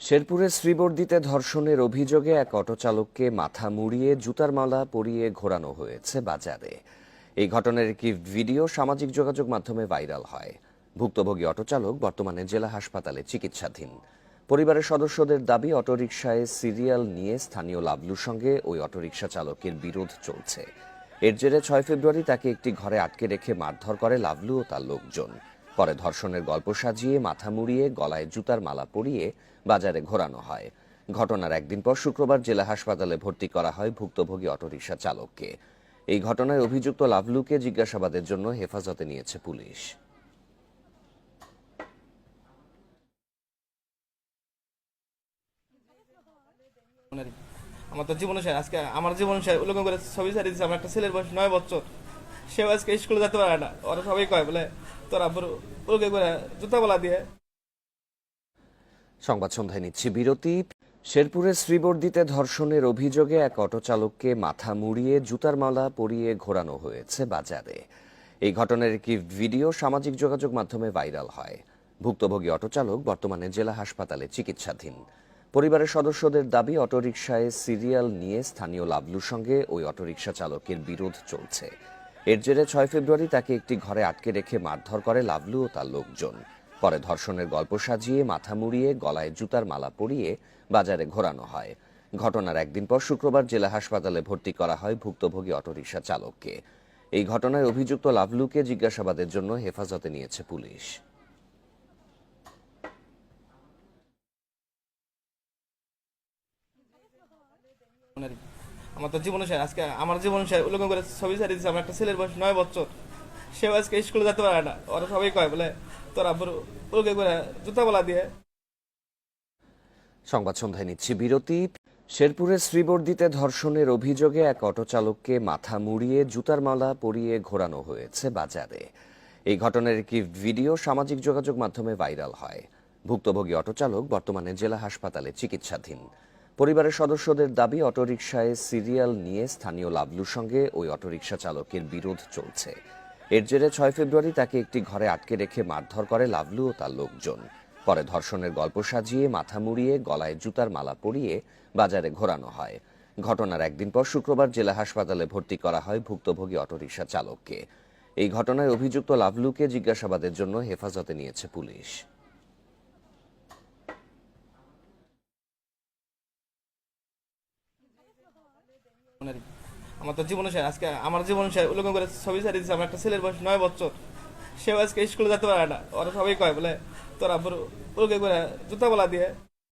শেরপুরে শ্রীবর্দিতে ধর্ষণের অভিযোগে এক অটো চালককে মাথা মুড়িয়ে জুতার মালা পরিয়ে ঘোরানো হয়েছে বাজারে। এই ঘটনার একটি ভিডিও সামাজিক যোগাযোগ মাধ্যমে ভাইরাল হয়। ভুক্তভোগী অটো চালক বর্তমানে জেলা হাসপাতালে চিকিৎসাধীন। পরিবারের সদস্যদের দাবি, অটোরিকশায় সিরিয়াল নিয়ে স্থানীয় লাভলুর সঙ্গে ওই অটোরিকশা চালকের বিরোধ চলছে। এর জেরে ছয় ফেব্রুয়ারি তাকে একটি ঘরে আটকে রেখে মারধর করে লাভলু ও তার লোকজন। পরে ধর্ষণের গল্প সাজিয়ে মাথা মুড়িয়ে গলায় জুতার মালা পরিয়ে বাজারে ঘোরানো হয়। ঘটনার একদিন পর শুক্রবার জেলা হাসপাতালে ভর্তি করা হয় ভুক্তভোগী অটোরিকশা চালককে। এই ঘটনায় অভিযুক্ত লাভলুকে জিজ্ঞাসাবাদের জন্য হেফাজতে নিয়েছে পুলিশ। আমার তো জীবন আজকে আমার জীবন শেষ ওরকম করে ছবি দিচ্ছে আমার একটা ছেলের বয়স নয় বছর। সেও আজকে স্কুলে যেতে পারে না। ওরা সবাই কয়, বলে, তোরা ওরকম করে জুতা বলা দিয়ে। সংবাদ সন্ধ্যায় নিচ্ছি বিরতি। শেরপুরের শ্রীবর্দিতে ধর্ষণের অভিযোগে এক অটো চালককে মাথা মুড়িয়ে জুতার মালা পরিয়ে ঘোরানো হয়েছে বাজারে। এই ঘটনার একটি ভিডিও সামাজিক যোগাযোগ মাধ্যমে ভাইরাল হয়। ভুক্তভোগী অটো চালক বর্তমানে জেলা হাসপাতালে চিকিৎসাধীন। পরিবারের সদস্যদের দাবি, অটোরিকশায় সিরিয়াল নিয়ে স্থানীয় লাভলুর সঙ্গে ওই অটোরিকশা চালকের বিরোধ চলছে। এর জেরে ছয় ফেব্রুয়ারি তাকে একটি ঘরে আটকে রেখে মারধর করে লাভলু ও তার লোকজন। পরে ধর্ষণের গল্প সাজিয়ে, মাথা মুড়িয়ে, গলায় জুতার মালা পরিয়ে বাজারে ঘোরানো হয়। ঘটনার একদিন পর শুক্রবার জেলা হাসপাতালে ভর্তি করা হয় ভুক্তভোগী অটোরিকশা চালককে। এই ঘটনায় অভিযুক্ত লাভলুকে জিজ্ঞাসাবাদের জন্য হেফাজতে নিয়েছে পুলিশ। আমার তো জীবন শেষ আজকে আমার জীবন শেষ ওরকম করে ছবি ছাড়িয়ে দিচ্ছে আমার একটা ছেলের বয়স নয় বছর। সেও আজকে স্কুলে যেতে পারে না। ওরা সবাই কয় বলে, তোরা ওরকম করে জুতা বলা দিয়ে। সংবাদ সন্ধ্যায় নিচ্ছি বিরতি। শেরপুরের শ্রীবর্দিতে ধর্ষণের অভিযোগে এক অটো চালককে মাথা মুড়িয়ে জুতার মালা পরিয়ে ঘোরানো হয়েছে বাজারে। এই ঘটনার একটি ভিডিও সামাজিক যোগাযোগ মাধ্যমে ভাইরাল হয়। ভুক্তভোগী অটো চালক বর্তমানে জেলা হাসপাতালে চিকিৎসাধীন। পরিবারের সদস্যদের দাবি, অটোরিকশায় সিরিয়াল নিয়ে স্থানীয় লাভলুর সঙ্গে ওই অটোরিকশা চালকের বিরোধ চলছে। এর জেরে ছয় ফেব্রুয়ারি তাকে একটি ঘরে আটকে রেখে মারধর করে লাভলু ও তার লোকজন। পরে ধর্ষণের গল্প সাজিয়ে মাথা মুড়িয়ে গলায় জুতার মালা পরিয়ে বাজারে ঘোরানো হয়। ঘটনার একদিন পর শুক্রবার জেলা হাসপাতালে ভর্তি করা হয় ভুক্তভোগী অটোরিকশা চালককে। এই ঘটনায় অভিযুক্ত লাভলুকে জিজ্ঞাসাবাদের জন্য হেফাজতে নিয়েছে পুলিশ। জীবনের আমার তো জীবন শেষ আজকে আমার জীবন শেষ ওরকম করে ছবি সারি দিচ্ছে আমার একটা ছেলের বয়স নয় বছর। সেও আজকে স্কুলে যেতে পারে না। ওরা সবাই কয়, বলে, তোরা ওরকম করে জুতা বলা দিয়ে